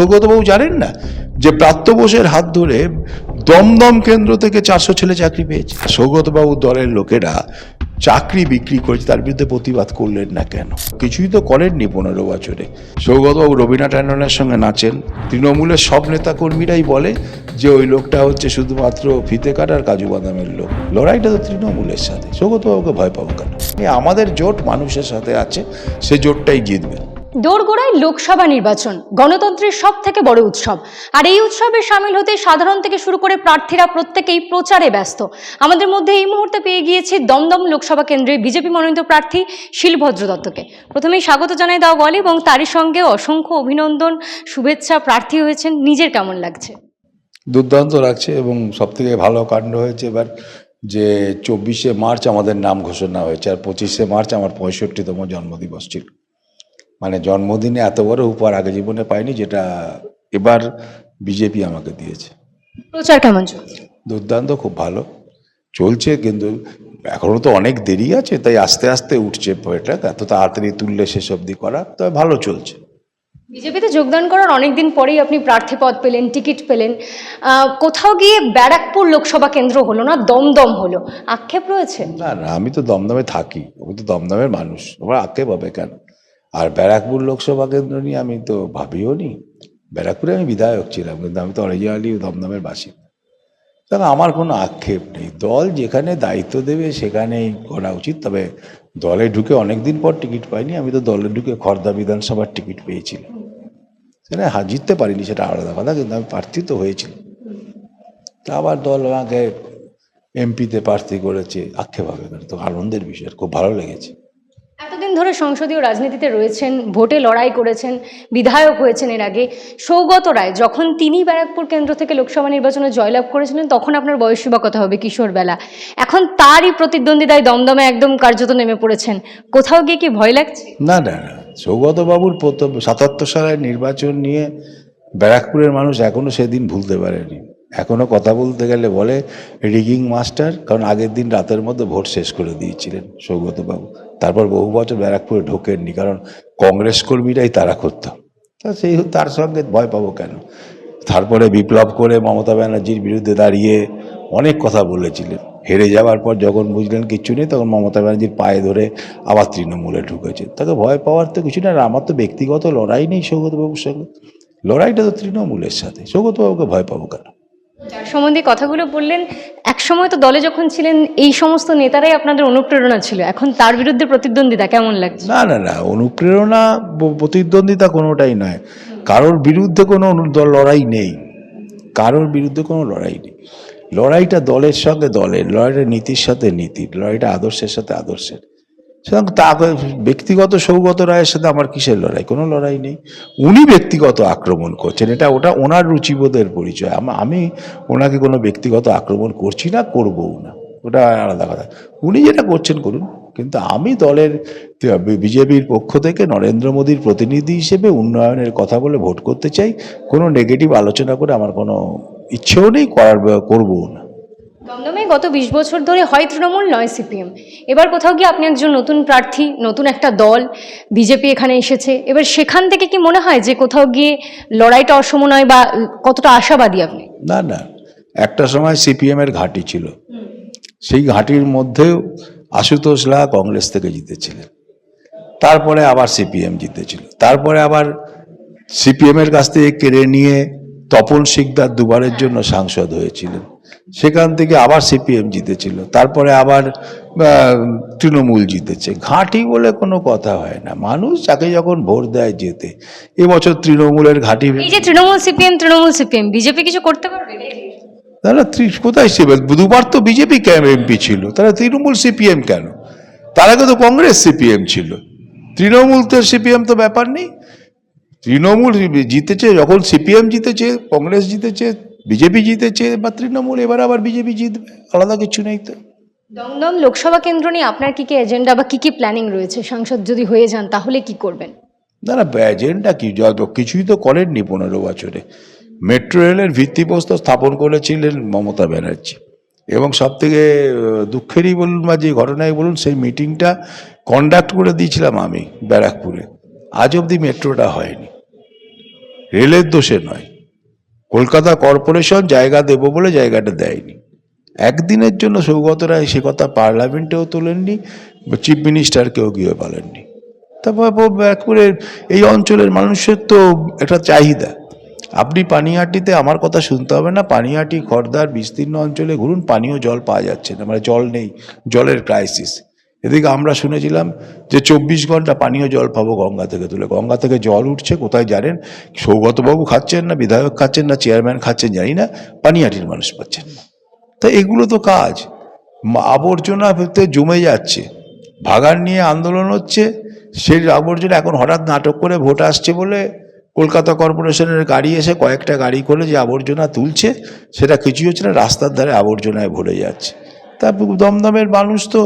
সৌগতবাবু জানেন না যে প্রাপ্ত বোসের হাত ধরে দমদম কেন্দ্র থেকে চারশো ছেলে চাকরি পেয়েছে? সৌগতবাবু দলের লোকেরা চাকরি বিক্রি করেছে, তার বিরুদ্ধে প্রতিবাদ করলেন না কেন? কিছুই তো করেননি পনেরো বছরে। সৌগতবাবু রবীন্দ্র ট্যান্ডনের সঙ্গে নাচেন। তৃণমূলের সব নেতাকর্মীরাই বলে যে ওই লোকটা হচ্ছে শুধুমাত্র ফিতে কাটার কাজু বাদামের লোক। লড়াইটা তো তৃণমূলের সাথে। সৌগতবাবুকে ভয় পাবো কেন? আমাদের জোট মানুষের সাথে আছে, সে জোটটাই জিতবে। দোরগোড়ায় লোকসভা নির্বাচন, গণতন্ত্রের সব থেকে বড় উৎসব। আর এই উৎসবে সামিল হতে সাধারণ থেকে শুরু করে প্রার্থীরা প্রত্যেকেই প্রচারে ব্যস্ত। আমাদের মধ্যে এই মুহূর্তে পেয়ে গিয়েছে দমদম লোকসভা কেন্দ্রে বিজেপি মনোনীত প্রার্থী শিলভদ্র দত্তকে। প্রথমেই স্বাগত জানাই দাও বলে এবং তারই সঙ্গে অসংখ্য অভিনন্দন, শুভেচ্ছা, প্রার্থী হয়েছেন। নিজের কেমন লাগছে? দুর্দান্ত লাগছে এবং সব থেকে ভালো কাণ্ড হয়েছে এবার যে চব্বিশে মার্চ আমাদের নাম ঘোষণা হয়েছে, আর পঁচিশে মার্চ আমার পঁয়ষট্টিতম জন্মদিবস ছিল। মানে জন্মদিনে এত বড় উপহার আগে জীবনে পাইনি যেটা এবার বিজেপি আমাকে দিয়েছে। প্রচার কেমন চলছে? দুর্দান্ত খুব ভালো। চলছে কিন্তু এখনও তো অনেক দেরি আছে তাই আস্তে আস্তে উঠছে এটা। এত তাড়াতাড়ি তুললে শেষ অবধি করা তবে ভালো চলছে। বিজেপিতে যোগদান করার অনেকদিন পরেই আপনি প্রার্থী পদ পেলেন টিকিট পেলেন। কোথাও গিয়ে ব্যারাকপুর লোকসভা কেন্দ্র হলো না দমদম হলো? আক্ষেপ রয়েছে? না না আমি তো দমদমে থাকি আমি তো দমদমের মানুষ। আমার আঁকে হবে কেন? আর ব্যারাকপুর লোকসভা কেন্দ্র নিয়ে আমি তো ভাবিও নি। ব্যারাকপুরে আমি বিধায়ক ছিলাম, কিন্তু আমি তো অরিজিনালি দমদমের বাসিন্দা। তাহলে আমার কোনো আক্ষেপ নেই। দল যেখানে দায়িত্ব দেবে সেখানেই করা উচিত। তবে দলে ঢুকে অনেকদিন পর টিকিট পাইনি। আমি তো দলে ঢুকে খর্দা বিধানসভার টিকিট পেয়েছিলাম। সেটা জিততে পারিনি, সেটা আলাদা কথা, কিন্তু আমি প্রার্থী তো হয়েছিল তা আবার দল আমাকে এমপিতে প্রার্থী করেছে, আক্ষেপ হবে তো আনন্দের বিষয়, খুব ভালো লেগেছে। এতদিন ধরে সংসদীয় রাজনীতিতে রয়েছেন, ভোটে লড়াই করেছেন, বিধায়ক হয়েছেন এর আগে, সৌগত রায়, যখন তিনি ব্যারাকপুর কেন্দ্র থেকে লোকসভা নির্বাচনে জয়লাভ করেছিলেন, তখন আপনার বয়সী বা কথা হবে কিশোর বেলা? এখন তারই প্রতিদ্বন্দ্বিতায় দমদমে একদম কার্যত নেমে পড়েছেন। কোথাও গিয়ে কি ভয় লাগছে? না না না। সৌগতবাবুর প্রথম সাতাত্তর সালের নির্বাচন নিয়ে ব্যারাকপুরের মানুষ এখনও সেদিন ভুলতে পারেনি। এখনও কথা বলতে গেলে বলে, রিগিং মাস্টার কারণ আগের দিন রাতের মধ্যে ভোট শেষ করে দিয়েছিলেন সৌগতবাবু। তারপর বহু বছর ব্যারাকপুরে ঢোকেননি, কারণ কংগ্রেস কর্মীরাই তারা করতাম তা সেই তার সঙ্গে ভয় পাবো কেন? তারপরে বিপ্লব করে মমতা ব্যানার্জির বিরুদ্ধে দাঁড়িয়ে অনেক কথা বলেছিলেন। হেরে যাওয়ার পর যখন বুঝলেন কিচ্ছু নেই, তখন মমতা ব্যানার্জির পায়ে ধরে আবার তৃণমূলে ঢুকেছে। তাকে ভয় পাওয়ার তো কিছু না আমার তো ব্যক্তিগত লড়াই নেই সৌগতবাবুর সঙ্গে। লড়াইটা তো তৃণমূলের সাথে সৌগতবাবুকে ভয় পাবো কেন? যার সম্বন্ধে কথাগুলো বললেন একসময় তো দলে যখন ছিলেন, এই সমস্ত নেতারাই আপনাদের অনুপ্রেরণা ছিল। এখন তার বিরুদ্ধে প্রতিদ্বন্দ্বিতা কেমন লাগছে? না না না, অনুপ্রেরণা প্রতিদ্বন্দ্বিতা কোনোটাই নয়। কারোর বিরুদ্ধে কোনো লড়াই নেই। কারোর বিরুদ্ধে কোনো লড়াই নেই। লড়াইটা দলের সঙ্গে দলের, লড়াইটা নীতির সাথে নীতির, লড়াইটা আদর্শের সাথে আদর্শের। সুতরাং তা ব্যক্তিগত সৌগত রায়ের সাথে আমার কিসের লড়াই? কোনো লড়াই নেই। উনি ব্যক্তিগত আক্রমণ করছেন। এটা ওটা ওনার রুচিবোধের পরিচয়। আমা- ওনাকে কোনো ব্যক্তিগত আক্রমণ করছি না, করবও না। ওটা আলাদা কথা। উনি যেটা করছেন, করুন। কিন্তু আমি দলের বিজেপির পক্ষ থেকে নরেন্দ্র মোদীর প্রতিনিধি হিসেবে উন্নয়নের কথা বলে ভোট করতে চাই। কোনো নেগেটিভ আলোচনা করে আমার কোনো ইচ্ছেও নেই, করার করবও না। দমদমে গত বিশ বছর ধরে হয় তৃণমূল নয় সিপিএম। এবার কোথাও গিয়ে আপনি একজন নতুন প্রার্থী নতুন একটা দল বিজেপি এখানে এসেছে। এবার সেখান থেকে কি মনে হয় যে কোথাও গিয়ে লড়াইটা অসম নয় বা কতটা আশাবাদী আপনি? না না। একটা সময় সিপিএম এর ঘাঁটি ছিল। সেই ঘাঁটির মধ্যেও আশুতোষ লাহা কংগ্রেস থেকে জিতেছিলেন। তারপরে আবার সিপিএম জিতেছিল। তারপরে আবার সিপিএম এর কাছ থেকে কেড়ে নিয়ে তপন শিকদার দুবারের জন্য সাংসদ হয়েছিলেন। সেখান থেকে আবার সিপিএম জিতেছিল তারপরে আবার তৃণমূল জিতেছে। ঘাঁটি বলে কোনো কথা হয় না। মানুষ যাকে যখন ভোট দেয় যেতে এবছর তৃণমূলের ঘাঁটি এই যে Trinamool CPM Trinamool CPM BJP কিছু করতে পারবে? তাহলে কোথায় ছিল দুবার তো বিজেপি এমপি ছিল। তাহলে তৃণমূল সিপিএম কেন? তার আগে তো কংগ্রেস সিপিএম ছিল। তৃণমূল তো সিপিএম তো ব্যাপার নেই। তৃণমূল জিতেছে যখন সিপিএম জিতেছে কংগ্রেস জিতেছে বিজেপি জিতেছে বা তৃণমূল এবার আবার বিজেপি জিতবে আলাদা কিছু নেই তো। দমদম লোকসভা কেন্দ্র নিয়ে আপনার কি কি এজেন্ডা বা কি কি প্ল্যানিং রয়েছে? সাংসদ যদি হয়ে যান তাহলে কি করবেন? না না এজেন্ডা কি? যত কিছুই তো করেননি পনেরো বছরে। মেট্রো রেলের ভিত্তিপ্রস্তর স্থাপন করেছিলেন মমতা ব্যানার্জি। এবং সব থেকে দুঃখেরই বলুন বা যে ঘটনাই বলুন সেই মিটিংটা কন্ডাক্ট করে দিয়েছিলাম আমি ব্যারাকপুরে। আজ অবধি মেট্রোটা হয়নি। রেলের দোষে নয়। কলকাতা কর্পোরেশন জায়গা দেবো বলে জায়গাটা দেয়নি। একদিনের জন্য সৌগত রায় সে কথা পার্লামেন্টেও তোলেননি, চিফ মিনিস্টারকেও গিয়ে বলেননি। তারপর এই অঞ্চলের মানুষের তো একটা চাহিদা। আপনি পানিহাটিতে আমার কথা শুনতে হবে না, পানিহাটি খড়দার বিস্তীর্ণ অঞ্চলে ঘুরুন, পানীয় জল পাওয়া যাচ্ছে না মানে জল নেই, জলের ক্রাইসিস এদিকে আমরা শুনেছিলাম যে চব্বিশ ঘণ্টা পানীয় জল পাবো গঙ্গা থেকে তুলে। গঙ্গা থেকে জল উঠছে, কোথায় জানেন? সৌগতবাবু খাচ্ছেন না, বিধায়ক খাচ্ছেন না, চেয়ারম্যান খাচ্ছেন, জানি না পানিহাটির মানুষ পাচ্ছেন না। তা এগুলো তো কাজ। আবর্জনা জমে যাচ্ছে। ভাগার নিয়ে আন্দোলন হচ্ছে। সেই আবর্জনা এখন হঠাৎ নাটক করে ভোট আসছে বলে কলকাতা কর্পোরেশনের গাড়ি এসে কয়েকটা গাড়ি করে যে আবর্জনা তুলছে, সেটা কিছুই হচ্ছে না, রাস্তার ধারে আবর্জনায় ভরে যাচ্ছে। তারপর দমদমের মানুষ তো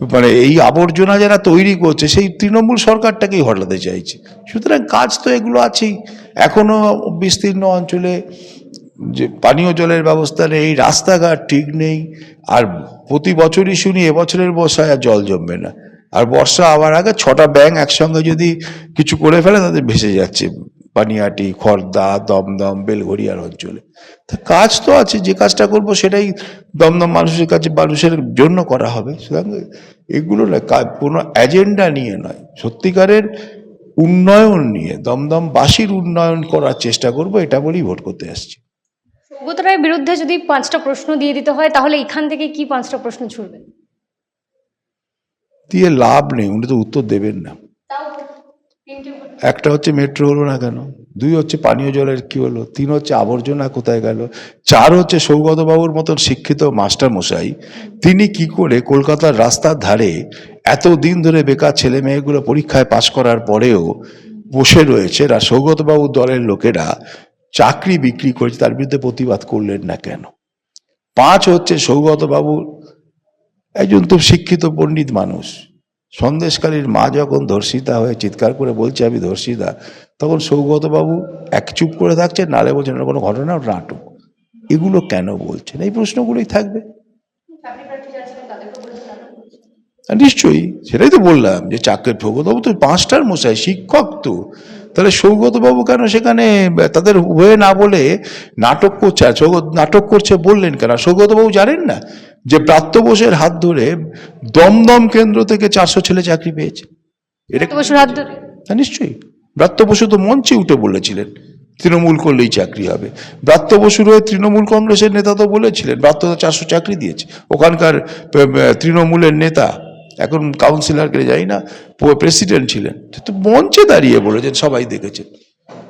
মানে এই আবর্জনা যারা তৈরি করছে, সেই তৃণমূল সরকারটাকেই হটাতে চাইছে। সুতরাং কাজ তো এগুলো আছেই। এখনও বিস্তীর্ণ অঞ্চলে যে পানীয় জলের ব্যবস্থা নেই, রাস্তাঘাট ঠিক নেই, আর প্রতি বছরই শুনি এবছরের বর্ষায় আর জল জমবে না। আর বর্ষা আবার আগে ছটা ব্যাং একসঙ্গে যদি কিছু করে ফেলে, তাদের ভেসে যাচ্ছে। পানিয়াটি খর্দা দমদম বেলঘরিয়ার অঞ্চলে। তা কাজ তো আছে যে কাজটা করব সেটাই দমদম মানুষের কাছে মানুষের জন্য করা হবে। সুতরাং এগুলো না কোনো এজেন্ডা নিয়ে নয়। সত্যিকারের উন্নয়ন নিয়ে দমদম দমদমবাসীর উন্নয়ন করার চেষ্টা করব এটা বলেই ভোট করতে আসছি। সৌগত রায়ের বিরুদ্ধে যদি পাঁচটা প্রশ্ন দিয়ে দিতে হয় তাহলে এখান থেকে কি পাঁচটা প্রশ্ন ছুড়বেন? দিয়ে লাভ নেই উনি তো উত্তর দেবেন না। একটা হচ্ছে মেট্রো হলো না কেন? দুই হচ্ছে পানীয় জলের কি হলো? তিন হচ্ছে আবর্জনা কোথায় গেল? চার হচ্ছে সৌগত বাবুর মতন শিক্ষিত মাস্টার মশাই তিনি কি করে কলকাতার রাস্তার ধারে এত দিন ধরে বেকার ছেলে মেয়েগুলো পরীক্ষায় পাশ করার পরেও বসে রয়েছে আর সৌগত বাবুর দলের লোকেরা চাকরি বিক্রি করেছে তার বিরুদ্ধে প্রতিবাদ করলেন না কেন? পাঁচ হচ্ছে সৌগত বাবু একজন তো শিক্ষিত পণ্ডিত মানুষ। সন্দেশকালীর মা যখন ধর্ষিতা হয়ে চিৎকার করে বলছে, আমি ধর্ষিতা, তখন সৌগতবাবু এক চুপ করে থাকছে নালে বলছেন, "এটা কোনো ঘটনা নাটক। এগুলো কেন বলছেন? এই প্রশ্নগুলোই থাকবে। নিশ্চয়ই, সেটাই তো বললাম যে চাকরির সৌগতবাবু তো পাঁচটার মশাই, শিক্ষক তো। তাহলে সৌগতবাবু কেন সেখানে, তাদের হয়ে না বলে নাটক করছে? নাটক করছে বললেন কেন? সৌগতবাবু জানেন না? যে প্রাপ্ত বোসের হাত ধরে দমদম কেন্দ্র থেকে চারশো ছেলে চাকরি পেয়েছে। এটা হ্যাঁ নিশ্চয়ই। ব্রাত্য বসু তো মঞ্চে উঠে বলেছিলেন তৃণমূল করলেই চাকরি হবে। ব্রাত্য বসুর হয়ে তৃণমূল কংগ্রেসের নেতা তো বলেছিলেন ব্রাত্য তো চারশো চাকরি দিয়েছে। ওখানকার তৃণমূলের নেতা এখন কাউন্সিলরকে যাই না প্রেসিডেন্ট ছিলেন। তো মঞ্চে দাঁড়িয়ে বলেছেন সবাই দেখেছেন।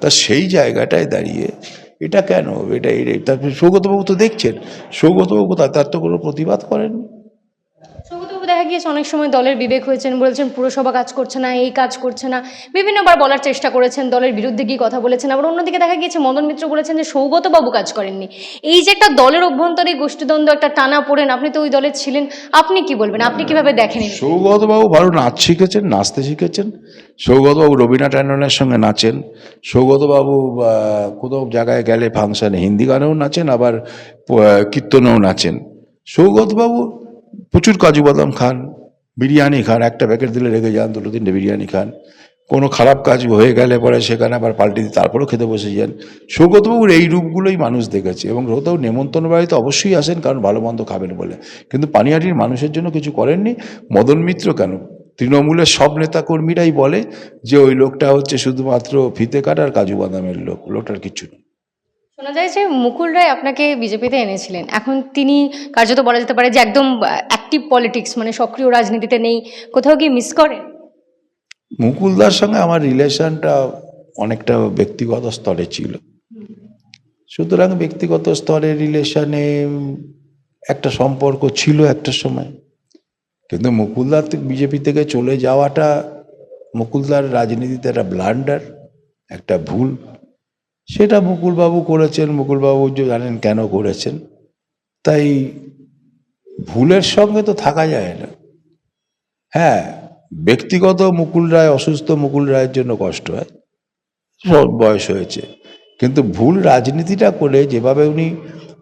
তা সেই জায়গাটায় দাঁড়িয়ে এটা কেন? এটা এটা সৌগতবাবু তো দেখছেন। সৌগতবাবু তার তো কোনো প্রতিবাদ করেননি। গিয়েছে, অনেক সময় দলের বিবেক হয়েছেন, বলেছেন পুরসভা কাজ করছে না, এই কাজ করছে না। বিভিন্নবার বলার চেষ্টা করেছেন, দলের বিরুদ্ধে গিয়ে কথা বলেছেন। আবার অন্যদিকে দেখা গিয়েছে, মদন মিত্র বলেছেন যে সৌগতবাবু কাজ করেননি। এই যে একটা দলের অভ্যন্তরে গোষ্ঠীদ্বন্দ্ব, একটা টানা পড়েন, আপনি তো ওই দলের ছিলেন, আপনি কি বলবেন? আপনি কীভাবে দেখেন? সৌগতবাবু ভালো নাচ শিখেছেন, নাচতে শিখেছেন। সৌগতবাবু রবীন্দ্রনাথ ট্যান্ডনের সঙ্গে নাচেন। সৌগতবাবু কোথাও জায়গায় গেলে ফাংশনে হিন্দি গানেও নাচেন, আবার কীর্তনেও নাচেন। সৌগতবাবু প্রচুর কাজু বাদাম খান, বিরিয়ানি খান, একটা প্যাকেট দিলে রেখে যান, দুটো তিনটে বিরিয়ানি খান। কোনো খারাপ কাজ হয়ে গেলে পরে সেখানে আবার পাল্টে দিয়ে তারপরেও খেতে বসে যান। সৌগতবাবুর এই রূপগুলোই মানুষ দেখেছে এবং কোথাও নেমন্তন্ন বাড়িতে অবশ্যই আসেন, কারণ ভালো মন্দ খাবেন বলে। কিন্তু পানিহাটির মানুষের জন্য কিছু করেননি। মদন মিত্র কেন? তৃণমূলের সব নেতা কর্মীরাই বলে যে, ওই লোকটা হচ্ছে শুধুমাত্র ফিতে কাটার কাজু বাদামের লোক, লোকটার কিচ্ছু নেই। শোনা যায় যে মুকুল রায় আপনাকে বিজেপিতে এনেছিলেন। এখন তিনি কার্যত বলা যেতে পারে যে একদম অ্যাক্টিভ পলিটিক্স মানে সক্রিয় রাজনীতিতে নেই। কোথাও কি মিস করেন? মুকুলদার সঙ্গে আমার রিলেশনটা অনেকটা ব্যক্তিগত স্তরে ছিল। সুতরাং ব্যক্তিগত স্তরে রিলেশনে একটা সম্পর্ক ছিল একটা সময়। কিন্তু মুকুলদার বিজেপি থেকে চলে যাওয়াটা মুকুলদার রাজনীতিতে একটা ব্লান্ডার একটা ভুল। সেটা মুকুলবাবু করেছেন, মুকুলবাবু জানেন কেন করেছেন। তাই ভুলের সঙ্গে তো থাকা যায় না। হ্যাঁ ব্যক্তিগত মুকুল রায়, অসুস্থ মুকুল রায়ের জন্য কষ্ট হয়, সব বয়স হয়েছে। কিন্তু ভুল রাজনীতিটা করে যেভাবে উনি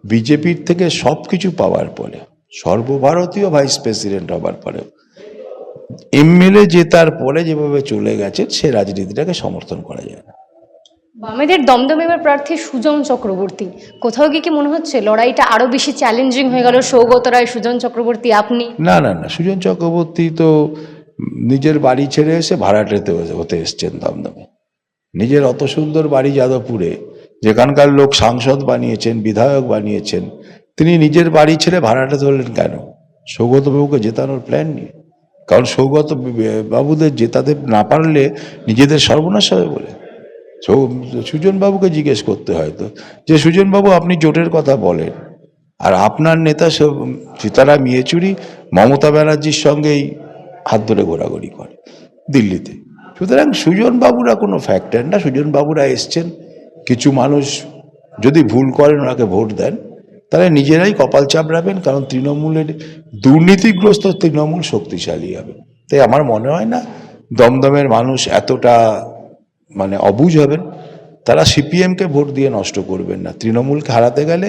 বিজেপির থেকে সব কিছু পাওয়ার পরে, সর্বভারতীয় ভাইস প্রেসিডেন্ট হবার পরে, এমএলএ জেতার পরে যেভাবে চলে গেছে সে রাজনীতিটাকে সমর্থন করা যায় না। বামেদের দমদম এবার প্রার্থী সুজন চক্রবর্তী। কোথাও গিয়ে কি মনে হচ্ছে লড়াইটা আরও বেশি চ্যালেঞ্জিং হয়ে গেল? সৌগত রায়, সুজন চক্রবর্তী, আপনি? না না না, সুজন চক্রবর্তী তো নিজের বাড়ি ছেড়ে এসে ভাড়াটেতে হতে এসছেন দমদমে। নিজের অত সুন্দর বাড়ি যাদবপুরে, যেখানকার লোক সাংসদ বানিয়েছেন, বিধায়ক বানিয়েছেন, তিনি নিজের বাড়ি ছেড়ে ভাড়াটে ধরলেন কেন? সৌগত বাবুকে জেতানোর প্ল্যান নিয়ে। কারণ সৌগত বাবুদের জেতাতে না পারলে নিজেদের সর্বনাশ হবে বলে। সুজনবাবুকে জিজ্ঞেস করতে হয়তো যে সুজনবাবু আপনি জোটের কথা বলেন, আর আপনার নেতা সীতারাম ইয়েচুরি মমতা ব্যানার্জির সঙ্গেই হাত ধরে ঘোরাঘুরি করে দিল্লিতে। সুতরাং সুজনবাবুরা কোনো ফ্যাক্টর না, সুজনবাবুরা এসছেন, কিছু মানুষ যদি ভুল করেন, ওনাকে ভোট দেন, তাহলে নিজেরাই কপাল চাপড়াবেন, কারণ তৃণমূলের দুর্নীতিগ্রস্ত তৃণমূল শক্তিশালী হবে। তাই আমার মনে হয় না দমদমের মানুষ এতটা মানে অবুঝ হবেন তারা সিপিএমকে ভোট দিয়ে নষ্ট করবেন না। তৃণমূলকে হারাতে গেলে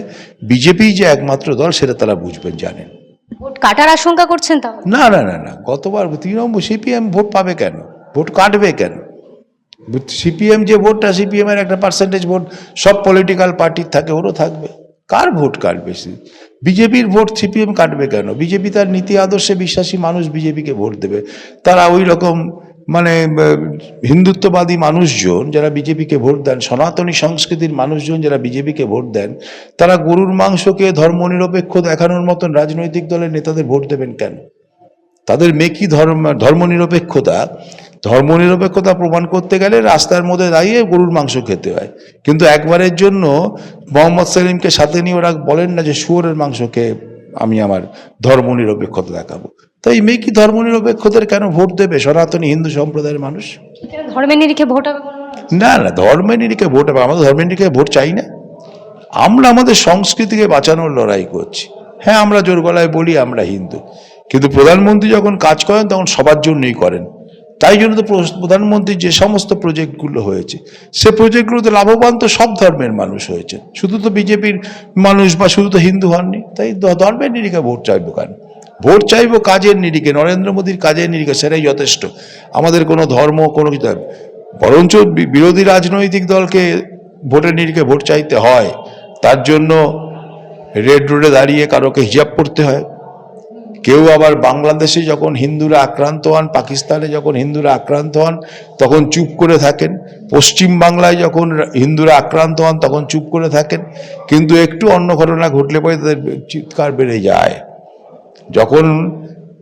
বিজেপি যে একমাত্র দল সেটা তারা বুঝবেন জানেন। ভোট কাটার আশঙ্কা করছেন তাও না না না না গতবার তৃণমূল সিপিএম ভোট পাবে কেন? ভোট কাটবে কেন? সিপিএম যে ভোটটা সিপিএম এর একটা পার্সেন্টেজ ভোট সব পলিটিক্যাল পার্টির থাকে ওরও থাকবে। কার ভোট কাটবে? বিজেপির ভোট সিপিএম কাটবে কেন? বিজেপি তার নীতি আদর্শে বিশ্বাসী মানুষ বিজেপিকে ভোট দেবে। তারা ওই রকম মানে হিন্দুত্ববাদী মানুষজন যারা বিজেপিকে ভোট দেন, সনাতনী সংস্কৃতির মানুষজন যারা বিজেপিকে ভোট দেন, তারা গরুর মাংসকে ধর্মনিরপেক্ষ দেখানোর মতন রাজনৈতিক দলের নেতাদের ভোট দেবেন কেন? তাদের মেকি ধর্ম, ধর্মনিরপেক্ষতা ধর্মনিরপেক্ষতা প্রমাণ করতে গেলে রাস্তার মধ্যে দাঁড়িয়ে গরুর মাংস খেতে হয়। কিন্তু একবারের জন্য মোহাম্মদ সেলিমকে সাথে নিয়ে ওরা বলেন না যে শুয়োরের মাংস খেয়ে আমি আমার ধর্মনিরপেক্ষতা দেখাবো। তাই মেকি ধর্মনিরপেক্ষতার কেন ভোট দেবে? সনাতনী হিন্দু সম্প্রদায়ের মানুষ? ধর্মের নিরিখে ভোট হবে বলে মনে হচ্ছে? না না ধর্মের নিরিখে ভোট হবে। আমাদের ধর্মের নিরিখে ভোট চাই না। আমরা আমাদের সংস্কৃতিকে বাঁচানোর লড়াই করছি। হ্যাঁ আমরা জোর গলায় বলি আমরা হিন্দু। কিন্তু প্রধানমন্ত্রী যখন কাজ করেন তখন সবার জন্যই করেন। তাই জন্য তো প্র- প্রধানমন্ত্রীর যে সমস্ত প্রজেক্টগুলো হয়েছে সে প্রজেক্টগুলোতে লাভবান তো সব ধর্মের মানুষ হয়েছে শুধু তো বিজেপির মানুষ বা শুধু তো হিন্দু হননি। তাই ধর্মের নিরিখে ভোট চাইব কেন? ভোট চাইব কাজের নিরিখে, নরেন্দ্র মোদীর কাজের নিরিখে সেটাই যথেষ্ট। আমাদের কোনো ধর্ম, কোনো কিছু বরঞ্চ বিরোধী রাজনৈতিক দলকে ভোটের নিরিখে ভোট চাইতে হয়, তার জন্য রেড রোডে দাঁড়িয়ে কারোকে হিজাব পড়তে হয়। কেউ আবার বাংলাদেশে যখন হিন্দুরা আক্রান্ত হন, পাকিস্তানে যখন হিন্দুরা আক্রান্ত হন, তখন চুপ করে থাকেন। পশ্চিম বাংলায় যখন হিন্দুরা আক্রান্ত হন, তখন চুপ করে থাকেন। কিন্তু একটু অন্য ঘটনা ঘটলে পরে তাদের চিৎকার বেড়ে যায়। যখন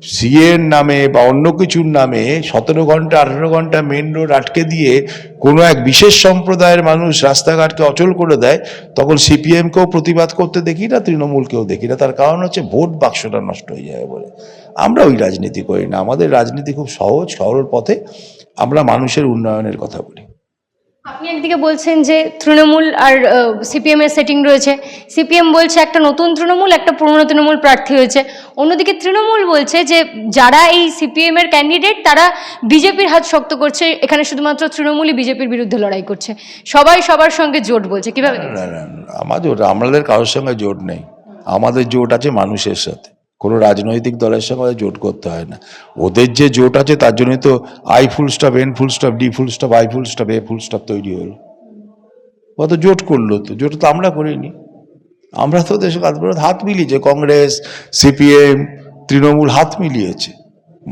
সিএর নামে বা অন্য কিছুর নামে সতেরো ঘণ্টা, আঠেরো ঘণ্টা মেন রোড আটকে দিয়ে কোনো এক বিশেষ সম্প্রদায়ের মানুষ রাস্তাঘাটকে অচল করে দেয়, তখন সিপিএমকেও প্রতিবাদ করতে দেখি না, তৃণমূলকেও দেখি না। তার কারণ হচ্ছে ভোট বাক্সটা নষ্ট হয়ে যায় বলে। আমরা ওই রাজনীতি করি না। আমাদের রাজনীতি খুব সহজ সরল পথে আমরা মানুষের উন্নয়নের কথা বলি। আপনি একদিকে বলছেন যে তৃণমূল আর সিপিএম এর সেটিং রয়েছে সিপিএম বলছে একটা নতুন তৃণমূল একটা পুরনো তৃণমূল প্রার্থী হয়েছে অন্যদিকে তৃণমূল বলছে যে যারা এই সিপিএম এর ক্যান্ডিডেট তারা বিজেপির হাত শক্ত করছে এখানে শুধুমাত্র তৃণমূলই বিজেপির বিরুদ্ধে লড়াই করছে সবাই সবার সঙ্গে জোট বলছে কীভাবে আমাদের আমাদের কারোর সঙ্গে জোট নেই আমাদের জোট আছে মানুষের সাথে কোনো রাজনৈতিক দলের সঙ্গে জোট করতে হয় না। ওদের যে জোট আছে, তার জন্যই তো I full stop N full stop D full stop I full stop A full stop তৈরি হলো। ও তো জোট করল তো, জোট তো আমরা করিনি। আমরা তো দেশে হাত মিলিয়েছে, কংগ্রেস, সিপিএম, তৃণমূল হাত মিলিয়েছে।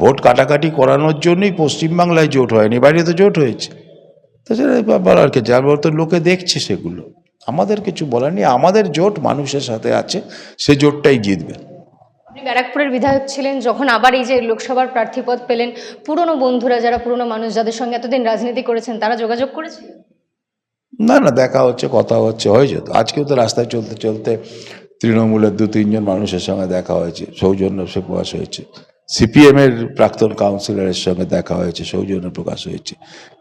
ভোট কাটাকাটি করানোর জন্যই পশ্চিমবাংলায় জোট হয়নি, বাইরে তো জোট হয়েছে। তাছাড়া এবার বলার কি, যার বলতো লোকে দেখছে সেগুলো। আমাদের কিছু বলার নেই, আমাদের জোট মানুষের সাথে আছে, সে জোটটাই জিতবে। ব্যারাকপুরের বিধায়ক ছিলেন, যখন আবার এই যে লোকসভার প্রার্থীপদ পেলেন, পুরনো বন্ধুরা যারা পুরনো মানুষ, যাদের সঙ্গে এতদিন রাজনীতি করেছেন, তারা যোগাযোগ করেছিল? না না, দেখা হচ্ছে, কথা হচ্ছে হয়ে যেত আজকেও তো রাস্তায় চলতে চলতে তৃণমূলের দু তিনজন মানুষের সঙ্গে দেখা হয়েছে, সৌজন্য সে প্রকাশ হয়েছে। সিপিএম এর প্রাক্তন কাউন্সিলরের সঙ্গে দেখা হয়েছে, সৌজন্য প্রকাশ হয়েছে।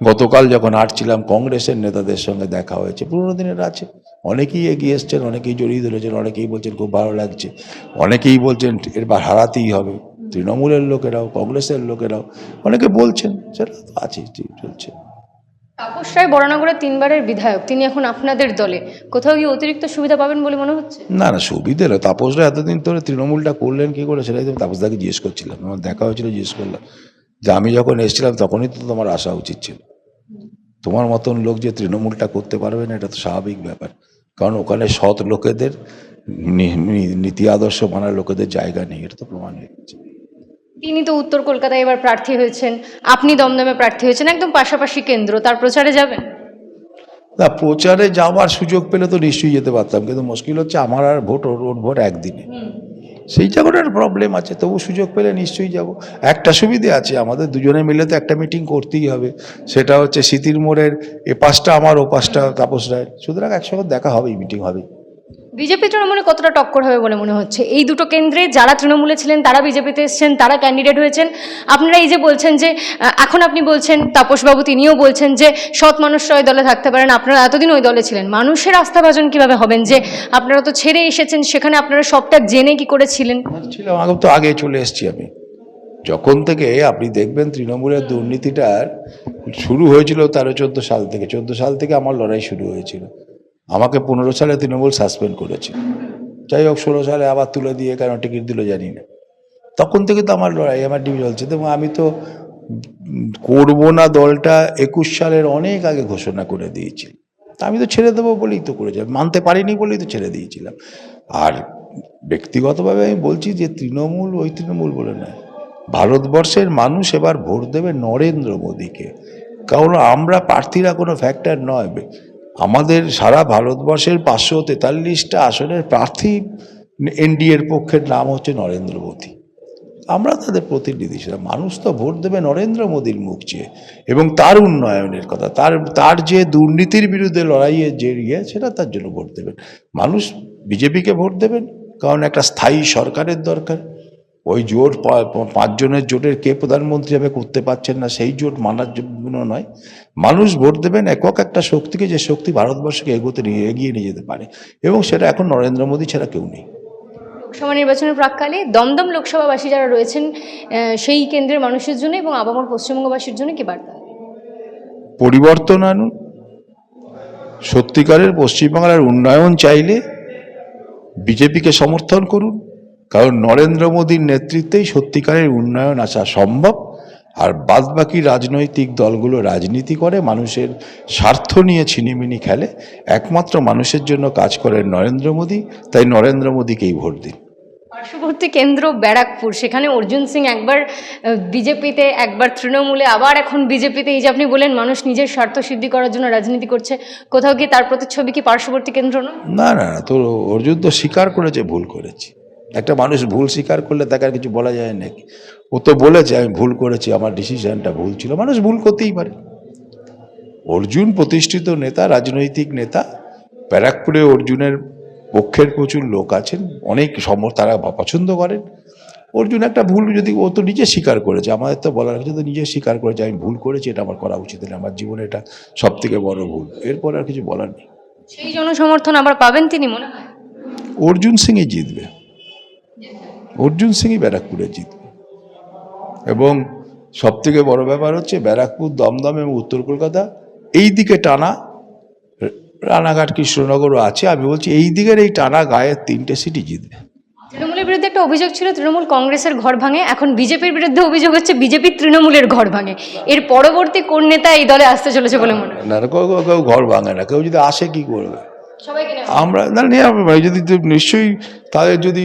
গতকাল যখন হাঁটছিলাম, কংগ্রেসের নেতাদের সঙ্গে দেখা হয়েছে। পুরোনো দিনের আছে। অনেকেই এগিয়ে এসছেন, অনেকেই জড়িয়ে ধরেছেন, অনেকেই বলছেন খুব ভালো লাগছে। অনেকেই বলছেন এরবার হারাতেই হবে। তৃণমূলের লোকেরাও, কংগ্রেসের লোকেরাও অনেকে বলছেন, সেটা তো আছে, চলছে। তাপস রায় বরানগরের তিনবারের বিধায়ক, তিনি এখন আপনাদের দলে। কোথাও গিয়ে অতিরিক্ত সুবিধা পাবেন বলে মনে হচ্ছে? না না, সুবিধে না তাপসরা এতদিন ধরে তৃণমূলটা করলেন, কি করে? সেটাই তো আমি তাপসদাকে জিজ্ঞেস করছিলাম। আমার দেখা হয়েছিল, জিজ্ঞেস করলাম। যে আমি যখন এসেছিলাম, তখনই তো তোমার আসা উচিত ছিল। তোমার মতন লোক যে তৃণমূলটা করতে পারবে না, এটা তো স্বাভাবিক ব্যাপার। কারণ ওখানে সৎ লোকেদের নীতি আদর্শ মানার লোকেদের জায়গা নেই, এটা তো প্রমাণ হয়ে গেছে। তিনি তো উত্তর কলকাতায় এবার প্রার্থী হয়েছেন। আপনি দমদমে প্রার্থী হয়েছেন একদম পাশাপাশি কেন্দ্র তার প্রচারে যাবেন? না প্রচারে যাওয়ার সুযোগ পেলে তো নিশ্চয়ই যেতে পারতাম কিন্তু মুশকিল হচ্ছে আমার আর ভোট ওর ওর ভোট একদিনে। সেই জায়গাটার প্রবলেম আছে তবু সুযোগ পেলে নিশ্চয়ই যাব। একটা সুবিধে আছে আমাদের দুজনে মিলে তো একটা মিটিং করতেই হবে। সেটা হচ্ছে স্মৃতির মোড়ের এ পাশটা আমার ও পাশটা তাপস রায় সুতরাং একসঙ্গে দেখা হবেই মিটিং হবেই বিজেপি তৃণমূলে কতটা টক্কর হবে বলে মনে হচ্ছে? এই দুটো কেন্দ্রে যারা তৃণমূলে ছিলেন, তারা বিজেপিতে এসেছেন, তারা ক্যান্ডিডেট হয়েছেন। আপনারা এই যে বলছেন যে এখন আপনি বলছেন, তাপসবাবু তিনিও বলছেন যে, সৎ মানুষরা ওই দলে থাকতে পারেন, আপনারা এতদিন ওই দলে ছিলেন। মানুষের আস্থাভাজন কীভাবে হবেন যে, আপনারা তো ছেড়ে এসেছেন, সেখানে আপনারা সবটা জেনে কি করেছিলেন আগে তো আগে চলে এসেছি আমি। যখন থেকে আপনি দেখবেন তৃণমূলের দুর্নীতিটার শুরু হয়েছিল তেরো, চোদ্দ সাল থেকে। চোদ্দ সাল থেকে আমার লড়াই শুরু হয়েছিল। আমাকে পনেরো সালে তৃণমূল সাসপেন্ড করেছে। যাই হোক, ষোলো সালে আবার তুলে দিয়ে কেন টিকিট দিল জানি না। তখন থেকে তো আমার লড়াই, আমার ডিম চলছে। এবং আমি তো করব না দলটা একুশ সালের অনেক আগে ঘোষণা করে দিয়েছি। আমি তো ছেড়ে দেবো বলেই তো করেছিলাম মানতে পারিনি বলেই তো ছেড়ে দিয়েছিলাম। আর ব্যক্তিগতভাবে আমি বলছি যে তৃণমূল ওই তৃণমূল বলে নয়। ভারতবর্ষের মানুষ এবার ভোট দেবে নরেন্দ্র মোদীকে। কারণ আমরা প্রার্থীরা কোনো ফ্যাক্টর নয়। আমাদের সারা ভারতবর্ষের পাঁচশো তেতাল্লিশটা আসনের প্রার্থী এনডিএর পক্ষের নাম হচ্ছে নরেন্দ্র মোদী। আমরা তাদের প্রতিনিধি ছিলাম। মানুষ তো ভোট দেবে নরেন্দ্র মোদীর মুখ চেয়ে। এবং তার উন্নয়নের কথা, তার তার যে দুর্নীতির বিরুদ্ধে লড়াইয়ের যে ইয়ে সেটা তার জন্য ভোট দেবেন। মানুষ বিজেপিকে ভোট দেবেন, কারণ একটা স্থায়ী সরকারের দরকার। ওই জোট পাঁচজনের জোটের কে প্রধানমন্ত্রী হবে করতে পারছেন না সেই জোট মানার জন্য নয়। মানুষ ভোট দেবেন একক একটা শক্তিকে যে শক্তি ভারতবর্ষকে এগোতে নিয়ে এগিয়ে নিয়ে যেতে পারে। এবং সেটা এখন নরেন্দ্র মোদী ছাড়া কেউ নেই। লোকসভা নির্বাচনের প্রাককালে দমদম লোকসভাবাসী যারা রয়েছেন সেই কেন্দ্রের মানুষের জন্য এবং আবামর পশ্চিমবঙ্গবাসীর জন্য কি বার্তা? পরিবর্তন আনুন। সত্যিকারের পশ্চিমবাংলার উন্নয়ন চাইলে বিজেপিকে সমর্থন করুন। কারণ নরেন্দ্র মোদীর নেতৃত্বেই সত্যিকারের উন্নয়ন আসা সম্ভব আর বাদবাকি রাজনৈতিক দলগুলো রাজনীতি করে মানুষের স্বার্থ নিয়ে ছিনিমিনি খেলে একমাত্র মানুষের জন্য কাজ করেন নরেন্দ্র মোদী তাই নরেন্দ্র মোদীকেই ভোট দিন। পার্শ্ববর্তী কেন্দ্র ব্যারাকপুর সেখানে অর্জুন সিং একবার বিজেপিতে একবার তৃণমূলে আবার এখন বিজেপিতে এই যে আপনি বলেন মানুষ নিজের স্বার্থ সিদ্ধি করার জন্য রাজনীতি করছে কোথাও কি তার প্রতিচ্ছবি কি পার্শ্ববর্তী কেন্দ্র না না না তো অর্জুন তো স্বীকার করেছে ভুল করেছি। একটা মানুষ ভুল স্বীকার করলে তাকে আর কিছু বলা যায় নাকি? ও তো বলেছে আমি ভুল করেছি আমার ডিসিশনটা ভুল ছিল। মানুষ ভুল করতেই পারে। অর্জুন প্রতিষ্ঠিত নেতা রাজনৈতিক নেতা ব্যারাকপুরে অর্জুনের পক্ষের প্রচুর লোক আছেন অনেক সম তারা পছন্দ করেন। অর্জুন একটা ভুল যদি ও তো নিজে স্বীকার করেছে আমাদের তো বলার কিছু তো নিজে স্বীকার করেছে আমি ভুল করেছি এটা আমার করা উচিত না আমার জীবনে এটা সব থেকে বড় ভুল। এরপর আর কিছু বলার নেই। সেই জনসমর্থন আবার পাবেন তিনি মনে হয়? অর্জুন সিংই জিতবে। অর্জুন সিংই ব্যারাকপুরে জিতবে এবং সব থেকে বড় ব্যাপার হচ্ছে ব্যারাকপুর দমদম এবং উত্তর কলকাতা এই দিকে টানা রানাঘাট কৃষ্ণনগরও আছে। আমি বলছি এই দিকের এই টানা গায়ের তিনটে সিটি জিতবে। তৃণমূলের বিরুদ্ধে একটা অভিযোগ ছিল তৃণমূল কংগ্রেসের ঘর ভাঙে। এখন বিজেপির বিরুদ্ধে অভিযোগ হচ্ছে বিজেপি তৃণমূলের ঘর ভাঙে। এর পরবর্তী কোন নেতা এই দলে আসতে চলেছে বলে মনে হয়? না কেউ কেউ- ঘর ভাঙে না। কেউ যদি আসে কি করবে? আমরা না নিয়ে যদি তো নিশ্চয়ই তাদের যদি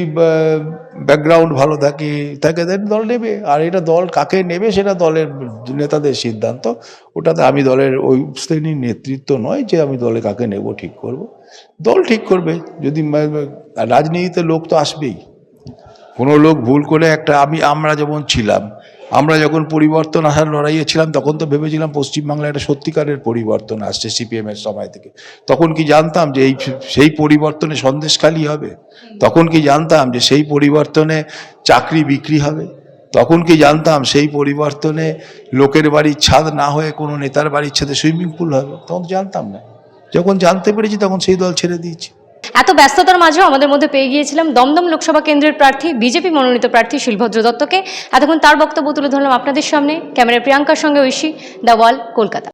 ব্যাকগ্রাউন্ড ভালো থাকে তাকে দেন দল নেবে। আর এটা দল কাকে নেবে, সেটা দলের নেতাদের সিদ্ধান্ত। ওটাতে আমি দলের ওই শ্রেণির নেতৃত্ব নয় যে আমি দলে কাকে নেব, ঠিক করব। দল ঠিক করবে। যদি রাজনীতিতে লোক তো আসবেই। কোনো লোক ভুল করে একটা, আমি, আমরা যেমন ছিলাম আমরা যখন পরিবর্তন আসার লড়াইয়ে ছিলাম, তখন তো ভেবেছিলাম পশ্চিমবাংলায় একটা সত্যিকারের পরিবর্তন আসছে সিপিএমের সময় থেকে। তখন কি জানতাম যে এই সেই পরিবর্তনে সন্দেশখালি হবে? তখন কি জানতাম যে সেই পরিবর্তনে চাকরি বিক্রি হবে? তখন কি জানতাম সেই পরিবর্তনে লোকের বাড়ির ছাদ না হয়ে কোনো নেতার বাড়ির ছাদে সুইমিং পুল হবে? তখন জানতাম না। যখন জানতে পেরেছি, তখন সেই দল ছেড়ে দিয়েছি। এত ব্যস্ততার মাঝেও আমাদের মধ্যে পেয়ে গিয়েছিলাম দমদম লোকসভা কেন্দ্রের প্রার্থী, বিজেপি মনোনীত প্রার্থী শিলভদ্র দত্তকে। এতক্ষণ তার বক্তব্য তুলে ধরলাম আপনাদের সামনে। ক্যামেরা প্রিয়াঙ্কার সঙ্গে ঐশী, দ্য ওয়াল, কলকাতা।